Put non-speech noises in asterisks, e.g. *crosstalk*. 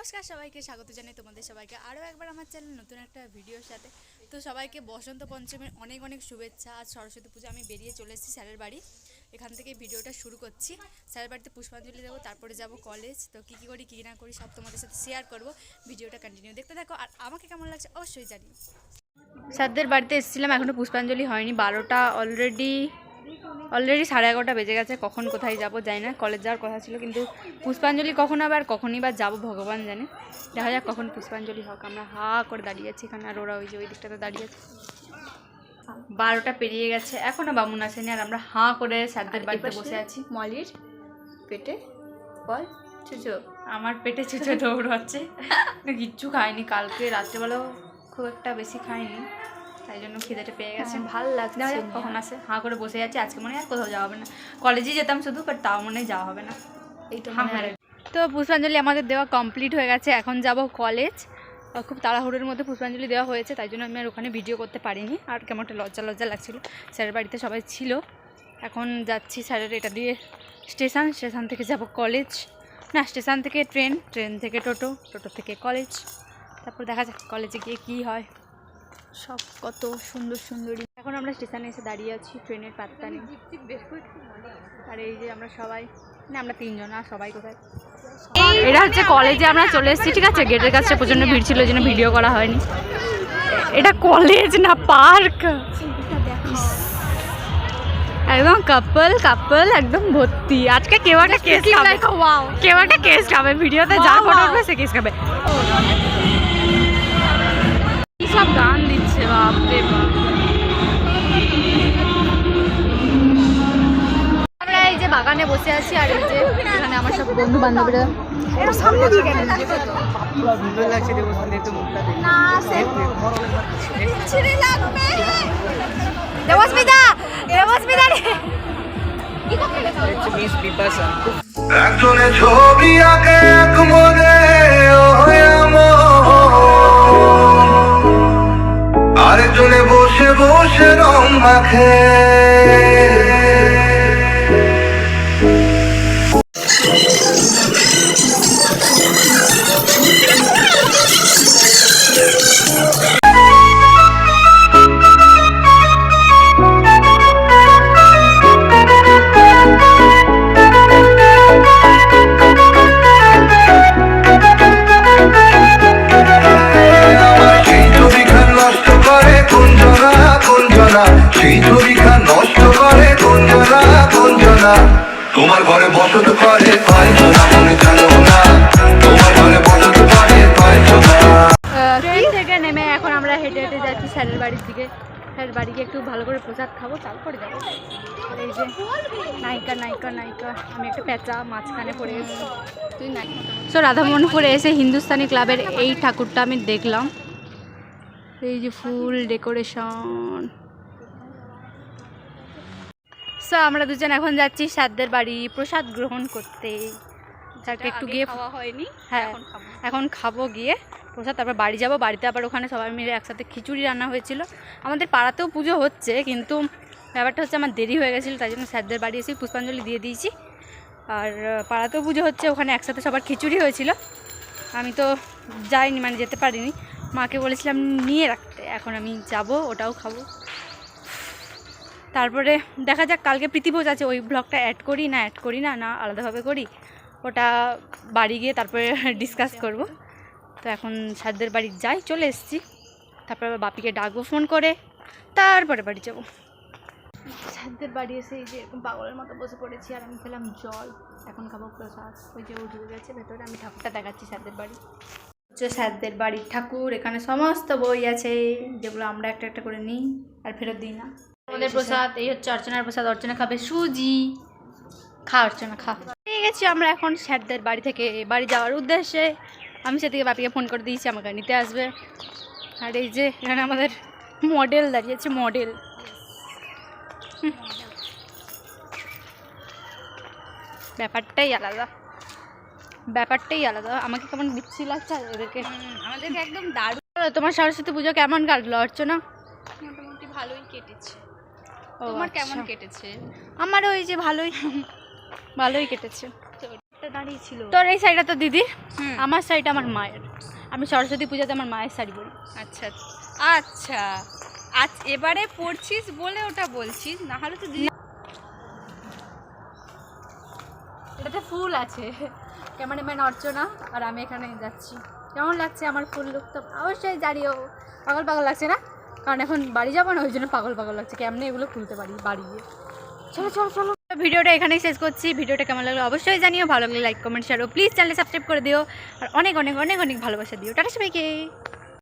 নমস্কার, সবাইকে স্বাগত জানাই তোমাদের সবাইকে। আরও একবার আমার চ্যানেল নতুন একটা ভিডিওর সাথে। তো সবাইকে বসন্ত পঞ্চমীর অনেক অনেক শুভেচ্ছা। আজ সরস্বতী পুজো, আমি বেরিয়ে চলে এসেছি স্যারের বাড়ি। এখান থেকে ভিডিওটা শুরু করছি। স্যারের বাড়িতে পুষ্পাঞ্জলি দেবো, তারপরে যাব কলেজ। তো কী কী করি, কী না করি, সব তোমাদের সাথে শেয়ার করব। ভিডিওটা কন্টিনিউ দেখতে থাকো। আর আমাকে কেমন লাগছে অবশ্যই জানি স্যারদের বাড়িতে এসেছিলাম এখনও পুষ্পাঞ্জলি হয়নি। বারোটা অলরেডি অলরেডি সাড়ে এগারোটা বেজে গেছে কখন কোথায় যাব যাই না কলেজ যাওয়ার কথা ছিল কিন্তু পুষ্পাঞ্জলি কখন আবার কখনই বা যাব ভগবান জানে। দেখা যাক কখন পুষ্পাঞ্জলি হোক আমরা হা করে দাঁড়িয়ে আছি এখানে আর ওরা ওই যে ওই দিকটাতে দাঁড়িয়ে আছে। বারোটা পেরিয়ে গেছে এখনও বামুন আসেনি আর আমরা হাঁ করে স্যারদের বাড়িতে বসে আছি। মলির পেটে বল চুচো আমার পেটে ছুঁচো দৌড়াচ্ছে কিচ্ছু খাইনি কালকে রাত্রেবেলাও খুব একটা বেশি খাইনি। তাই জন্য খিদেটা পেয়ে গেছে হ্যাঁ, ভালো লাগছে। কখন আসে? হাঁ করে বসে যাচ্ছে আজকে মনে হয় আর কোথাও যাওয়া হবে না। কলেজে যেতাম শুধু বাট তাও মনে যাওয়া হবে না। এই তো হাঁ। তো পুষ্পাঞ্জলি আমাদের দেওয়া কমপ্লিট হয়ে গেছে এখন যাব কলেজ খুব তাড়াহুড়োর মধ্যে পুষ্পাঞ্জলি দেওয়া হয়েছে তাই জন্য আমি আর ওখানে ভিডিও করতে পারিনি। আর কেমন একটা লজ্জা লজ্জা লাগছিল। স্যারের বাড়িতে সবাই ছিল। এখন যাচ্ছি স্যারের এটা দিয়ে স্টেশন। স্টেশন থেকে যাব কলেজ না স্টেশন থেকে ট্রেন ট্রেন থেকে টোটো টোটো থেকে কলেজ তারপর দেখা যাক কলেজে গিয়ে কী হয়। সব কত সুন্দর সুন্দরী। এখন আমরা স্টেশনে এসে দাঁড়িয়ে আছি ট্রেনের পাত্তা নেই। আর এই যে আমরা সবাই না আমরা তিনজন আর সবাই কোথায়? এটা হচ্ছে কলেজে আমরা চলে এসেছি ঠিক আছে? গেটের কাছে প্রচণ্ড ভিড় ছিল ওই জন্য ভিডিও করা হয়নি। এটা কলেজ না পার্ক একদম কাপল কাপল একদম ভর্তি। আজকে কেউ একটা কেস খাবে। কেউ একটা কেস খাবে। ভিডিওতে যা ফটো উঠবে সে কেস খাবে। সব গান? দিচ্ছে বাপরে বাপ। আমরা এই যে বাগানে বসে আছি আর এই যে এখানে আমার সব বন্ধু বান্ধবীরা সামনে দিয়ে গেলেন সুন্দর লাগছে দেবো একটু মুখটা না ছিঁড়ে লাগবে। দেবস্মিতা দেবস্মিতা রে। দেখছি মিস বিপাশা। একজনে ছবি আঁকে রং মাখে সেই নষ্ট করে কুঞ্জনা কুঞ্জনা তোমার ঘরে বসত করে মনে না। তোমার ঘরে বসত করে ট্রেন থেকে নেমে এখন আমরা হেঁটে হেঁটে যাচ্ছি স্যারের বাড়ির দিকে। স্যারের বাড়ি গিয়ে একটু ভালো করে প্রসাদ খাব, তারপরে যাব। এই যে নায়িকা নায়িকা নায়িকা। আমি একটা মাঝখানে পড়ে গেছি। তুই নাই সো রাধামোহনপুরে এসে হিন্দুস্তানি ক্লাবের এই ঠাকুরটা আমি দেখলাম। এই যে ফুল ডেকোরেশন। সো আমরা দুজন এখন যাচ্ছি সাদদের বাড়ি প্রসাদ গ্রহণ করতে। স্যারকে একটু গিয়ে খাওয়া হয়নি হ্যাঁ এখন খাব। গিয়ে প্রসাদ তারপর বাড়ি যাব। বাড়িতে আবার ওখানে সবাই মিলে একসাথে খিচুড়ি রান্না হয়েছিল। আমাদের পাড়াতেও পুজো হচ্ছে কিন্তু ব্যাপারটা হচ্ছে আমার দেরি হয়ে গেছিল তাই জন্য স্যারদের বাড়ি এসে পুষ্পাঞ্জলি দিয়ে দিয়েছি। আর পাড়াতেও পুজো হচ্ছে ওখানে একসাথে সবার খিচুড়ি হয়েছিল। আমি তো যাইনি মানে যেতে পারিনি। মাকে বলেছিলাম নিয়ে রাখতে এখন আমি যাব ওটাও খাব। তারপরে দেখা যাক কালকে প্রীতিভোজ আছে ওই ব্লগটা অ্যাড করি না অ্যাড করি না না আলাদাভাবে করি। ওটা বাড়ি গিয়ে তারপরে *laughs* ডিসকাস করব। তো এখন সাদদের বাড়ি যাই চলে এসেছি। তারপর আবার বাপিকে ডাকবো ফোন করে। তারপরে বাড়ি যাব। সাদদের বাড়ি এসে এই যে এরকম পাগলের মতো বসে পড়েছি আর আমি খেলাম জল। এখন খাব প্রসাদ। ওই যে ও ঢুকে গেছে ভেতরে আমি ঠাকুরটা দেখাচ্ছি সাদদের বাড়ি। হচ্ছে স্যারদের বাড়ির ঠাকুর এখানে সমস্ত বই আছে। যেগুলো আমরা একটা একটা করে নিই আর ফেরত দিই না। আমাদের প্রসাদ এই হচ্ছে অর্চনার প্রসাদ। অর্চনা খাবে সুজি। খা অর্চনা খা। পেয়ে গেছি আমরা এখন স্যারদের বাড়ি থেকে বাড়ি যাওয়ার উদ্দেশ্যে। আমি সেদিকে বাপিকে ফোন করে দিয়েছি আমাকে নিতে আসবে। আর এই যে এখানে আমাদের মডেল দাঁড়িয়েছে মডেল ব্যাপারটাই আলাদা। ব্যাপারটাই আলাদা। আমাকে কেমন বিচ্ছি লাগছে আর এদেরকে আমাদেরকে একদম দারুণ। তোমার সরস্বতী পুজো কেমন কাটলো অর্চনা? মোটামুটি ভালোই কেটেছে। তোমার কেমন আচ্ছা। কেটেছে? আমার ওই যে ভালোই। ভালোই কেটেছে। তো একটা দাঁড়িয়ে ছিল। তোর এই শাড়িটা তো হুম। আমার শাড়িটা আমার মায়ের। আমি সরস্বতী পূজাতে আমার মায়ের শাড়ি পরি। আচ্ছা আচ্ছা। আজ এবারে পড়ছিস বলে ওটা বলছিস না হলে তো দিদি এটাতে ফুল আছে। ক্যামেরাম্যান অর্চনা আর আমি এখানে যাচ্ছি। কেমন লাগছে আমার ফুল লুক তো অবশ্যই জানিও। পাগল পাগল লাগছে না? কারণ এখন বাড়ি যাব না, ওই জন্য পাগল পাগল লাগছে। কেমনি এগুলো খুলতে পারি বাড়ি গিয়ে? চলো চলো চলো। ভিডিওটা এখানেই শেষ করছি। ভিডিওটা কেমন লাগল অবশ্যই জানিও। ভালো লাগলে like comment share please channel subscribe করে দিও। আর অনেক অনেক অনেক অনেক ভালোবাসা দিও। টাটা সবাইকে।